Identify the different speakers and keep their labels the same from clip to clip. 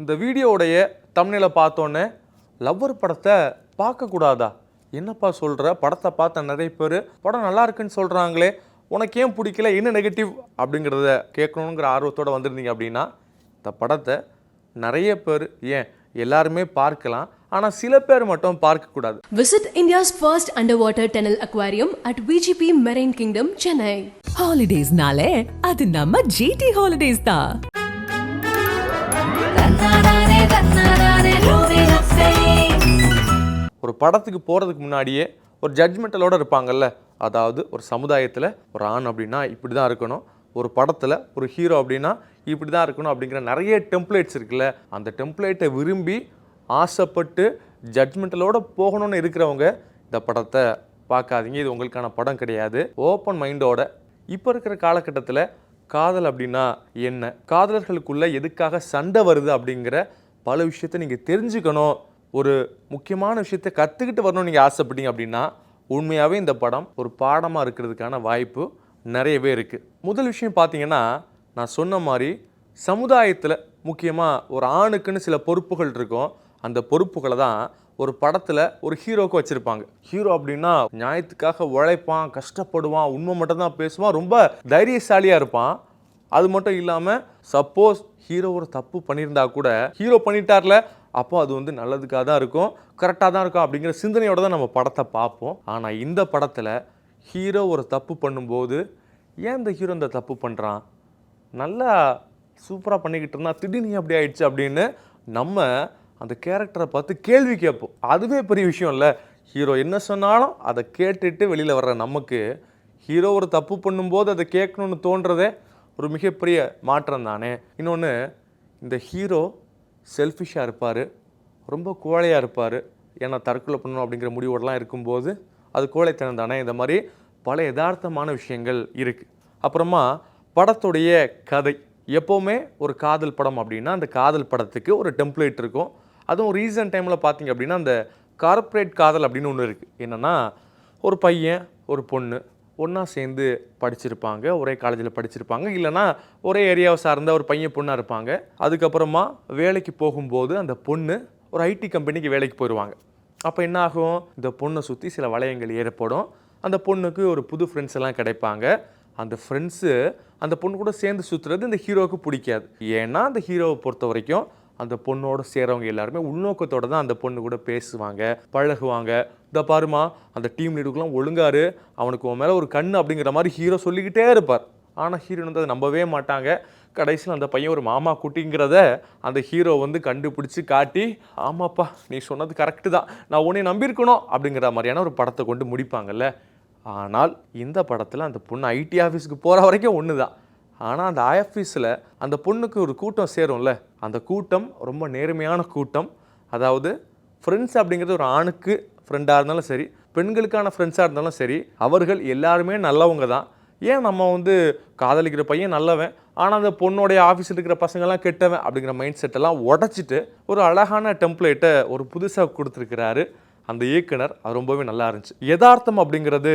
Speaker 1: இந்த வீடியோவுடைய தமிழில் பார்த்தோன்னே லவ்வர் படத்தை பார்க்கக்கூடாதா? என்னப்பா சொல்கிற படத்தை பார்த்த நிறைய பேர் படம் நல்லா இருக்குன்னு சொல்கிறாங்களே உனக்கு ஏன் பிடிக்கல? என்ன நெகட்டிவ் அப்படிங்கிறத கேட்கணுங்கிற ஆர்வத்தோடு வந்திருந்தீங்க அப்படின்னா இந்த படத்தை நிறைய பேர் ஏன் எல்லாருமே பார்க்கலாம். ஆனால் சில பேர் மட்டும் பார்க்கக்கூடாது.
Speaker 2: Visit India's first underwater tunnel aquarium at VGP Marine Kingdom, Chennai.
Speaker 3: ஹாலிடேஸ்னாலே அது நம்ம ஜிடி ஹாலிடேஸ் தான்.
Speaker 1: ஒரு படத்துக்கு போகிறதுக்கு முன்னாடியே ஒரு ஜட்ஜ்மெண்டலோட இருப்பாங்கல்ல அதாவது ஒரு சமுதாயத்தில் ஒரு ஆண் அப்படின்னா இப்படி தான் இருக்கணும் ஒரு படத்தில் ஒரு ஹீரோ அப்படின்னா இப்படி தான் இருக்கணும் அப்படிங்கிற நிறைய டெம்ப்ளேட்ஸ் இருக்குல்ல அந்த டெம்ப்ளேட்டை விரும்பி ஆசைப்பட்டு ஜட்ஜ்மெண்டலோட போகணும்னு இருக்கிறவங்க இந்த படத்தை பார்க்காதீங்க இது உங்களுக்கான படம் கிடையாது. ஓப்பன் மைண்டோட இப்போ இருக்கிற காலகட்டத்தில் காதல் அப்படின்னா என்ன? காதலர்களுக்குள்ள எதுக்காக சண்டை வருது அப்படிங்கிற பல விஷயத்தை நீங்கள் தெரிஞ்சுக்கணும். ஒரு முக்கியமான விஷயத்தை கற்றுக்கிட்டு வரணும்னு நீங்கள் ஆசைப்பட்டீங்க அப்படின்னா உண்மையாகவே இந்த படம் ஒரு பாடமாக இருக்கிறதுக்கான வாய்ப்பு நிறையவே இருக்குது முதல் விஷயம் பார்த்தீங்கன்னா நான் சொன்ன மாதிரி சமுதாயத்தில் முக்கியமாக ஒரு ஆணுக்குன்னு சில பொறுப்புகள் இருக்கும். அந்த பொறுப்புகளை தான் ஒரு படத்தில் ஒரு ஹீரோக்கு வச்சுருப்பாங்க. ஹீரோ அப்படின்னா நியாயத்துக்காக உழைப்பான் கஷ்டப்படுவான் உண்மை மட்டும்தான் பேசுவான் ரொம்ப தைரியசாலியாக இருப்பான். அது மட்டும் இல்லாமல் சப்போஸ் ஹீரோ ஒரு தப்பு பண்ணியிருந்தா கூட ஹீரோ பண்ணிட்டார்ல அப்போ அது வந்து நல்லதுக்காக தான் இருக்கும் கரெக்டாக தான் இருக்கும் அப்படிங்கிற சிந்தனையோட தான் நம்ம படத்தை பார்ப்போம். ஆனால் இந்த படத்தில் ஹீரோ ஒரு தப்பு பண்ணும்போது ஏன் இந்த ஹீரோ இந்த தப்பு பண்ணுறான் நல்லா சூப்பராக பண்ணிக்கிட்டு இருந்தா திடீர்னு அப்படி ஆயிடுச்சு அப்படின்னு நம்ம அந்த கேரக்டரை பார்த்து கேள்வி கேட்போம். அதுவே பெரிய விஷயம் இல்லை. ஹீரோ என்ன சொன்னாலும் அதை கேட்டுட்டு வெளியில் வர்ற நமக்கு ஹீரோ ஒரு தப்பு பண்ணும்போது அதை கேட்கணும்னு தோன்றதே ஒரு மிகப்பெரிய மாற்றம் தானே. இன்னொன்று இந்த ஹீரோ செல்ஃபிஷாக இருப்பார். ரொம்ப கோழையாக இருப்பார். ஏன்னா தற்கொலை பண்ணணும் அப்படிங்கிற முடிவோடலாம் இருக்கும்போது அது கோழைத்தனம் தானே. இந்த மாதிரி பல யதார்த்தமான விஷயங்கள் இருக்குது அப்புறமா படத்துடைய கதை. எப்போவுமே ஒரு காதல் படம் அப்படின்னா அந்த காதல் படத்துக்கு ஒரு டெம்ப்ளேட் இருக்கும். அதுவும் ரீசன்ட் டைமில் பார்த்தீங்க அப்படின்னா அந்த கார்ப்பரேட் காதல் அப்படின்னு ஒன்று இருக்குது என்னென்னா ஒரு பையன் ஒரு பொண்ணு ஒன்றா சேர்ந்து படிச்சிருப்பாங்க. ஒரே காலேஜில் படிச்சிருப்பாங்க. இல்லைன்னா ஒரே ஏரியாவை சார்ந்த ஒரு பையன் பொண்ணாக இருப்பாங்க. அதுக்கப்புறமா வேலைக்கு போகும்போது அந்த பொண்ணு ஒரு ஐடி கம்பெனிக்கு வேலைக்கு போயிடுவாங்க அப்போ என்ன ஆகும்? இந்த பொண்ணை சுற்றி சில வளையங்கள் ஏற்படும் அந்த பொண்ணுக்கு ஒரு புது ஃப்ரெண்ட்ஸ் எல்லாம் கிடைப்பாங்க. அந்த ஃப்ரெண்ட்ஸு அந்த பொண்ணு கூட சேர்ந்து சுற்றுறது இந்த ஹீரோவுக்கு பிடிக்காது. ஏன்னா அந்த ஹீரோவை பொறுத்த வரைக்கும் அந்த பொண்ணோட சேரவங்க எல்லாருமே உள்நோக்கத்தோட தான் அந்த பொண்ணு கூட பேசுவாங்க பழகுவாங்க. இந்த பாருமா அந்த டீம் லீடுக்கெலாம் ஒழுங்காரு அவனுக்கு உன் மேலே ஒரு கண் அப்படிங்கிற மாதிரி ஹீரோ சொல்லிக்கிட்டே இருப்பார். ஆனால் ஹீரோ வந்து அதை நம்பவே மாட்டாங்க. கடைசியில் அந்த பையன் ஒரு மாமா குட்டிங்கிறத அந்த ஹீரோ வந்து கண்டுபிடிச்சி காட்டி ஆமாப்பா நீ சொன்னது கரெக்டு தான். நான் உன்னை நம்பியிருக்கணும் அப்படிங்கிற மாதிரியான ஒரு படத்தை கொண்டு முடிப்பாங்கல்ல. ஆனால் இந்த படத்தில் அந்த பொண்ணு ஐடி ஆஃபீஸுக்கு போகிற வரைக்கும் ஒன்று தான் ஆனால் அந்த ஆஃபீஸில் அந்த பொண்ணுக்கு ஒரு கூட்டம் சேரும்ல அந்த கூட்டம் ரொம்ப நேர்மையான கூட்டம். அதாவது ஃப்ரெண்ட்ஸ் அப்படிங்கிறது ஒரு ஆணுக்கு ஃப்ரெண்டாக இருந்தாலும் சரி பெண்களுக்கான ஃப்ரெண்ட்ஸாக இருந்தாலும் சரி அவர்கள் எல்லாருமே நல்லவங்க தான். ஏன் நம்ம வந்து காதலிக்கிற பையன் நல்லவன் ஆனால் அந்த பொண்ணோடைய ஆஃபீஸில் இருக்கிற பசங்கள்லாம் கெட்டவன் அப்படிங்கிற மைண்ட் செட்டெல்லாம் உடச்சிட்டு ஒரு அழகான டெம்ப்ளேட்டை ஒரு புதுசாக கொடுத்துருக்கிறாரு அந்த இயக்குனர். அது ரொம்பவே நல்லா இருந்துச்சு. யதார்த்தம் அப்படிங்கிறது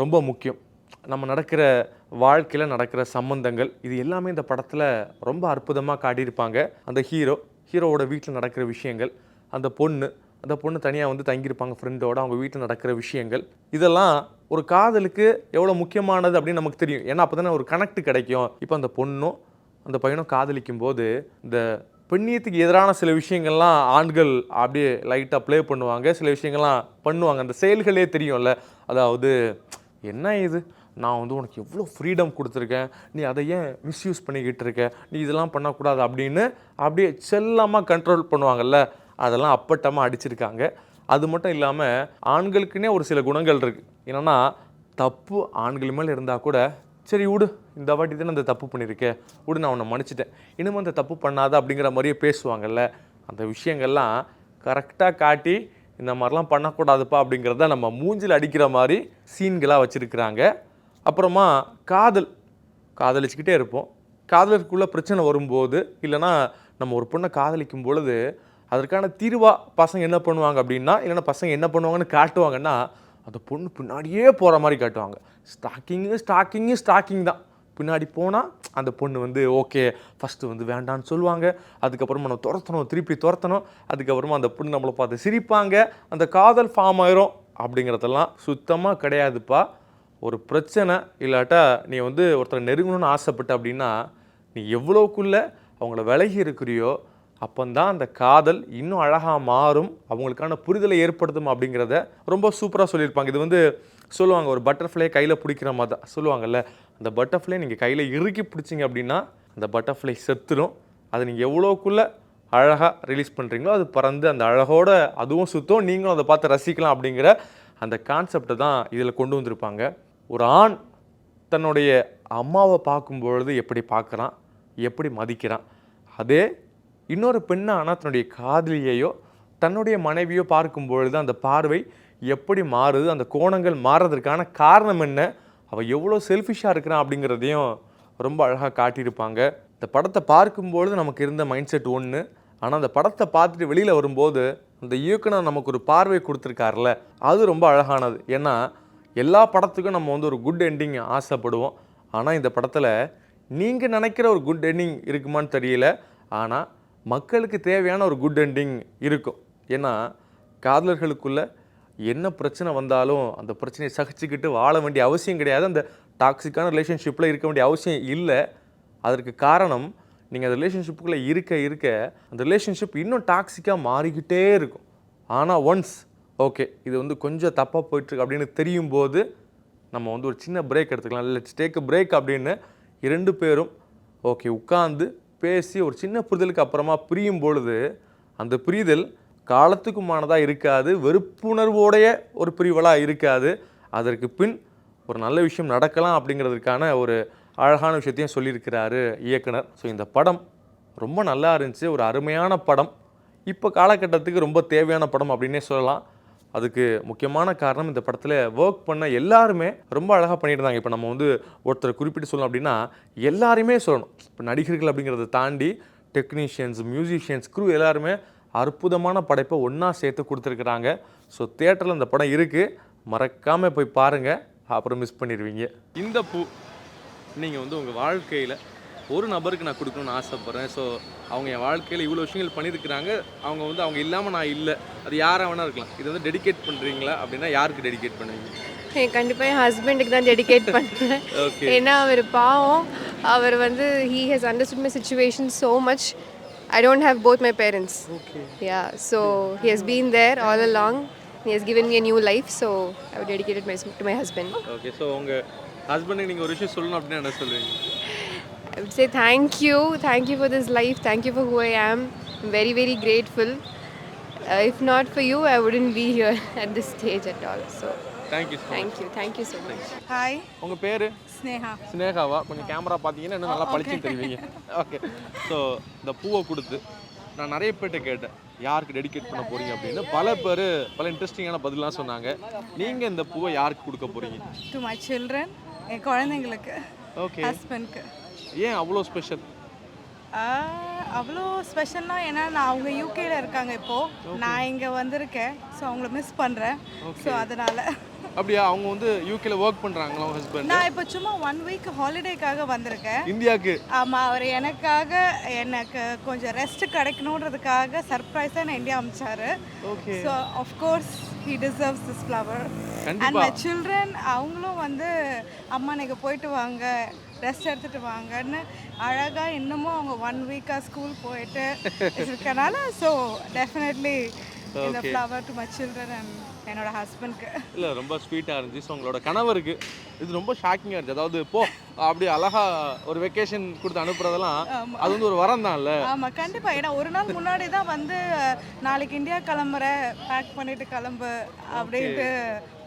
Speaker 1: ரொம்ப முக்கியம். நம்ம நடக்கிற வாழ்க்கையில் நடக்கிற சம்பந்தங்கள் இது எல்லாமே இந்த படத்தில் ரொம்ப அற்புதமாக காட்டியிருப்பாங்க. அந்த ஹீரோ ஹீரோவோட வீட்டில் நடக்கிற விஷயங்கள் அந்த பொண்ணு அந்த பொண்ணு தனியாக வந்து தங்கியிருப்பாங்க ஃப்ரெண்டோட அவங்க வீட்டில் நடக்கிற விஷயங்கள். இதெல்லாம் ஒரு காதலுக்கு எவ்வளோ முக்கியமானது அப்படின்னு நமக்கு தெரியும். ஏன்னா அப்போ தானே ஒரு கனெக்ட் கிடைக்கும். இப்போ அந்த பொண்ணும் அந்த பையனும் காதலிக்கும் போது இந்த பெண்ணியத்துக்கு எதிரான சில விஷயங்கள்லாம் ஆண்கள் அப்படியே லைட்டாக ப்ளே பண்ணுவாங்க. சில விஷயங்கள்லாம் பண்ணுவாங்க. அந்த செயல்களே தெரியும்ல. அதாவது என்ன இது? நான் வந்து உனக்கு எவ்வளோ ஃப்ரீடம் கொடுத்துருக்கேன். நீ அதை ஏன் மிஸ்யூஸ் பண்ணிக்கிட்டு இருக்க? நீ இதெல்லாம் பண்ணக்கூடாது அப்படின்னு அப்படியே செல்லமாக கண்ட்ரோல் பண்ணுவாங்கல்ல? அதெல்லாம் அப்பட்டமாக அடிச்சிருக்காங்க. அது மட்டும் இல்லாமல் ஆண்களுக்குன்னே ஒரு சில குணங்கள் இருக்குது என்னென்னா தப்பு ஆண்கள் மேலே இருந்தால் கூட சரி விடு இந்த வாட்டி தானே அந்த தப்பு பண்ணியிருக்கேன் விடு நான் உன்னை மன்னிச்சிட்டேன். இனிமேல் அந்த தப்பு பண்ணாத அப்படிங்கிற மாதிரியே பேசுவாங்கல்ல? அந்த விஷயங்கள்லாம் கரெக்டாக காட்டி இந்த மாதிரிலாம் பண்ணக்கூடாதுப்பா அப்படிங்கிறத நம்ம மூஞ்சில் அடிக்கிற மாதிரி சீன்களாக வச்சுருக்குறாங்க. அப்புறமா காதல் காதலிச்சுக்கிட்டே இருப்போம். காதலுக்குள்ளே பிரச்சனை வரும்போது இல்லைன்னா நம்ம ஒரு பொண்ணை காதலிக்கும் பொழுது அதற்கான தீர்வாக பசங்க என்ன பண்ணுவாங்க அப்படின்னா இல்லைன்னா பசங்க என்ன பண்ணுவாங்கன்னு காட்டுவாங்கன்னா அந்த பொண்ணு பின்னாடியே போகிற மாதிரி காட்டுவாங்க. ஸ்டாக்கிங்கு ஸ்டாக்கிங்கு ஸ்டாக்கிங் தான். பின்னாடி போனால் அந்த பொண்ணு வந்து ஓகே ஃபஸ்ட்டு வந்து வேண்டான்னு சொல்லுவாங்க. அதுக்கப்புறமா நம்ம துரத்தணும் திருப்பி துரத்தணும். அதுக்கப்புறமா அந்த பொண்ணு நம்மளை பார்த்து சிரிப்பாங்க. அந்த காதல் ஃபார்ம் ஆயிரும். அப்படிங்கிறதெல்லாம் சுத்தமாக கிடையாதுப்பா. ஒரு பிரச்சனை இல்லாட்டா நீ வந்து ஒருத்தரை நெருங்கணும்னு ஆசைப்பட்ட அப்படின்னா நீ எவ்வளோக்குள்ளே அவங்கள விலகி இருக்கிறியோ அப்போந்தான் அந்த காதல் இன்னும் அழகாக மாறும் அவங்களுக்கான புரிதலை ஏற்படுத்தும் அப்படிங்கிறத ரொம்ப சூப்பராக சொல்லியிருப்பாங்க. இது வந்து சொல்லுவாங்க ஒரு பட்டர்ஃப்ளை கையில் பிடிக்கிற மாதிரி தான் சொல்லுவாங்கல்ல அந்த பட்டர்ஃப்ளை நீங்கள் கையில் இறுக்கி பிடிச்சிங்க அப்படின்னா அந்த பட்டர்ஃப்ளை செத்துடும் அதை நீங்கள் எவ்வளோக்குள்ளே அழகாக ரிலீஸ் பண்ணுறீங்களோ அது பறந்து அந்த அழகோட அதுவும் சுத்தம். நீங்களும் அதை பார்த்து ரசிக்கலாம் அப்படிங்கிற அந்த கான்செப்டை தான் இதில் கொண்டு வந்திருப்பாங்க. ஒரு ஆண் தன்னுடைய அம்மாவை பார்க்கும் பொழுது எப்படி பார்க்குறான்? எப்படி மதிக்கிறான்? அதே இன்னொரு பெண்ணானா தன்னுடைய காதலியையோ தன்னுடைய மனைவியோ பார்க்கும் பொழுது அந்த பார்வை எப்படி மாறுது? அந்த கோணங்கள் மாறுறதுக்கான காரணம் என்ன? அவள் எவ்வளோ செல்ஃபிஷாக இருக்கிறான் அப்படிங்கிறதையும் ரொம்ப அழகாக காட்டியிருப்பாங்க. இந்த படத்தை பார்க்கும்பொழுது நமக்கு இருந்த மைண்ட் செட் ஒன்று ஆனால் அந்த படத்தை பார்த்துட்டு வெளியில் வரும்போது அந்த இயக்குனர் நமக்கு ஒரு பார்வை கொடுத்துருக்காருல அது ரொம்ப அழகானது. ஏன்னா எல்லா படத்துக்கும் நம்ம வந்து ஒரு குட் எண்டிங் ஆசைப்படுவோம். ஆனால் இந்த படத்தில் நீங்கள் நினைக்கிற ஒரு குட் எண்டிங் இருக்குமான்னு தெரியல. ஆனால் மக்களுக்கு தேவையான ஒரு குட் எண்டிங் இருக்கும். ஏன்னா காதலர்களுக்குள்ள என்ன பிரச்சனை வந்தாலும் அந்த பிரச்சனையை சகிச்சுக்கிட்டு வாழ வேண்டிய அவசியம் கிடையாது. அந்த டாக்ஸிக்கான ரிலேஷன்ஷிப்பில் இருக்க வேண்டிய அவசியம் இல்லை. அதற்கு காரணம் நீங்கள் அந்த ரிலேஷன்ஷிப்புக்குள்ளே இருக்க இருக்க அந்த ரிலேஷன்ஷிப் இன்னும் டாக்ஸிக்காக மாறிக்கிட்டே இருக்கும். ஆனால் ஒன்ஸ் ஓகே இது வந்து கொஞ்சம் தப்பாக போயிட்டுருக்கு அப்படின்னு தெரியும் போது நம்ம வந்து ஒரு சின்ன பிரேக் எடுத்துக்கலாம். லெட்ஸ் டேக் பிரேக் அப்படின்னு இரண்டு பேரும் ஓகே உட்காந்து பேசி ஒரு சின்ன புரிதலுக்கு அப்புறமா பிரியும் பொழுது அந்த புரிதல் காலத்துக்குமானதாக இருக்காது வெறுப்புணர்வோடைய ஒரு பிரிவலாக இருக்காது. அதற்கு பின் ஒரு நல்ல விஷயம் நடக்கலாம் அப்படிங்கிறதுக்கான ஒரு அழகான விஷயத்தையும் சொல்லியிருக்கிறாரு இயக்குனர். ஸோ இந்த படம் ரொம்ப நல்லா இருந்துச்சு. ஒரு அருமையான படம். இப்போ காலகட்டத்துக்கு ரொம்ப தேவையான படம் அப்படின்னே சொல்லலாம். அதுக்கு முக்கியமான காரணம் இந்த படத்தில் ஒர்க் பண்ண எல்லாருமே ரொம்ப அழகாக பண்ணியிருந்தாங்க. இப்போ நம்ம வந்து ஒருத்தரை குறிப்பிட்டு சொல்லணும் அப்படின்னா எல்லாருமே சொல்லணும். இப்போ நடிகர்கள் அப்படிங்கிறத தாண்டி டெக்னீஷியன்ஸ் மியூசிஷியன்ஸ் க்ரூ எல்லாருமே அற்புதமான படைப்பை ஒன்றா சேர்த்து கொடுத்துருக்குறாங்க. ஸோ தேட்டரில் இந்த படம் இருக்குது மறக்காமல் போய் பாருங்கள் அப்புறம் மிஸ் பண்ணிடுவீங்க இந்த பூ நீங்கள் வந்து உங்கள் வாழ்க்கையில் ஒரு நபருக்கு நான் கொடுக்கணும்னு ஆசைப்பட்றேன். ஸோ அவங்க என் வாழ்க்கையில் இவ்வளோ விஷயங்கள் பண்ணியிருக்கிறாங்க. அவங்க வந்து அவங்க இல்லாமல் நான் இல்லை. அது யாராக வேணா இருக்கலாம். இது வந்து டெடிகேட் பண்ணுறீங்களா அப்படின்னா யாருக்கு டெடிகேட் பண்ணுவீங்க?
Speaker 4: கண்டிப்பாக என் ஹஸ்பண்டுக்கு தான் டெடிகேட் பண்ணுறேன்
Speaker 1: Okay.
Speaker 4: ஏன்னா அவர் பாவம். அவர் வந்து he has understood my situation so much I don't have both my parents yeah so he has been there all along he has given me a new life so I dedicated my to my husband
Speaker 1: okay so உங்கள் ஹஸ்பண்டுக்கு நீங்கள் ஒரு விஷயம் சொல்லணும் அப்படின்னா என்ன சொல்லுவீங்க?
Speaker 4: I would say thank you, thank you for this life, thank you for who I am. I'm very, very grateful. Uh, if not for you, I wouldn't be here at this stage at all. So,
Speaker 1: thank you
Speaker 4: thank you, thank you so much.
Speaker 5: Hi
Speaker 1: உங்கள் பேர்?
Speaker 5: ஸ்னேகா
Speaker 1: ஸ்னேகாவா கொஞ்சம் camera பார்த்தீங்கன்னா இன்னும் நல்லா பளிச்சுன்னு தெரிவிங்க okay so இந்த பூவை கொடுத்து நான் நிறைய பேர்கிட்ட கேட்டேன். யாருக்கு டெடிகேட் பண்ண போறீங்க அப்படின்னு. பல பேர் பல இன்ட்ரெஸ்டிங்கான பதிலாம் சொன்னாங்க. நீங்கள் இந்த பூவை யாருக்கு கொடுக்க போறீங்க?
Speaker 5: டு மை சில்ட்ரன் என் குழந்தைங்களுக்கு
Speaker 1: ஓகே
Speaker 5: ஹஸ்பண்ட்க்கு
Speaker 1: ஏன் அவ்வளோ ஸ்பெஷல்
Speaker 5: அவ்வளோ ஸ்பெஷல்னா ஏன்னா நான் அவங்க யூகேல இருக்காங்க இப்போது நான் இங்கே வந்திருக்கேன். ஸோ அவங்கள மிஸ் பண்ணுறேன் ஸோ அதனால்.
Speaker 1: அப்படியா? அவங்க வந்து யூகேல ஒர்க் பண்ணுறாங்களா உங்க ஹஸ்பண்ட்
Speaker 5: நான் இப்போ சும்மா ஒன் வீக் ஹாலிடேக்காக வந்திருக்கேன்.
Speaker 1: இந்தியாவுக்கு?
Speaker 5: ஆமாம் அவர் எனக்காக எனக்கு கொஞ்சம் ரெஸ்ட் கிடைக்கணுன்றதுக்காக சர்ப்ரைஸாக நான் India அமிச்சாரு.
Speaker 1: Okay
Speaker 5: so of course he deserves this flower and. My children அவங்களும் வந்து அம்மா நீங்கள் போயிட்டு வாங்க. ரெஸ்ட் எடுத்துட்டு வாங்கன்னு அழகாக இன்னமும் அவங்க ஒன் வீக்காக ஸ்கூல் போயிட்டு இருக்கனால ஸோ டெஃபினெட்லி இந்த. Flower to my children and என்னோட ஹஸ்பண்ட்க்கு
Speaker 1: இல்லை ரொம்ப ஸ்வீட்டாக இருந்துச்சு. ஸோ உங்களோட கணவருக்கு இது ரொம்ப ஷாக்கிங்காக இருந்துச்சு. அதாவது போ அப்படி அழகா ஒரு வெக்கேஷன் கொடுத்து அனுப்புறதெல்லாம் அது வந்து ஒரு வரம் தான்ல
Speaker 5: ஆமாம் கண்டிப்பாக ஏன்னா ஒரு நாள் முன்னாடி தான் வந்து நாளைக்கு இந்தியா கிளம்புற பேக் பண்ணிட்டு கிளம்பு அப்படின்ட்டு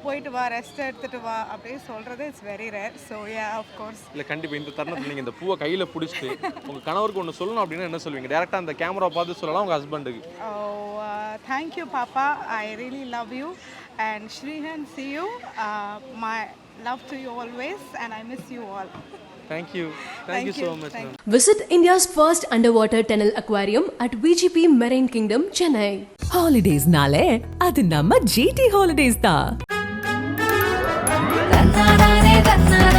Speaker 5: போயிட்டு வா ரெஸ்ட் எடுத்துட்டு வா அப்படின்னு சொல்கிறது it's very rare so yeah of course
Speaker 1: இல்லை கண்டிப்பாக இந்த தருணத்தில் நீங்கள் இந்த பூவை கையில் பிடிச்சிட்டு உங்கள் கணவருக்கு ஒன்று சொல்லணும் அப்படின்னா என்ன சொல்லுவீங்க டேரெக்டாக அந்த கேமரா பார்த்து சொல்லலாம் உங்கள் ஹஸ்பண்டுக்கு
Speaker 5: thank you, Papa. I really love you. And Shrihan, see you. Uh, my love to you always, and I miss you all.
Speaker 1: Thank you thank you so much ma'am
Speaker 2: Visit India's first underwater tunnel aquarium at VGP Marine Kingdom, Chennai.
Speaker 3: ஹாலிடேஸ்னாலே அது நம்ம GT holidays தான்
Speaker 6: തന്നാടാനേ തന്നാടാ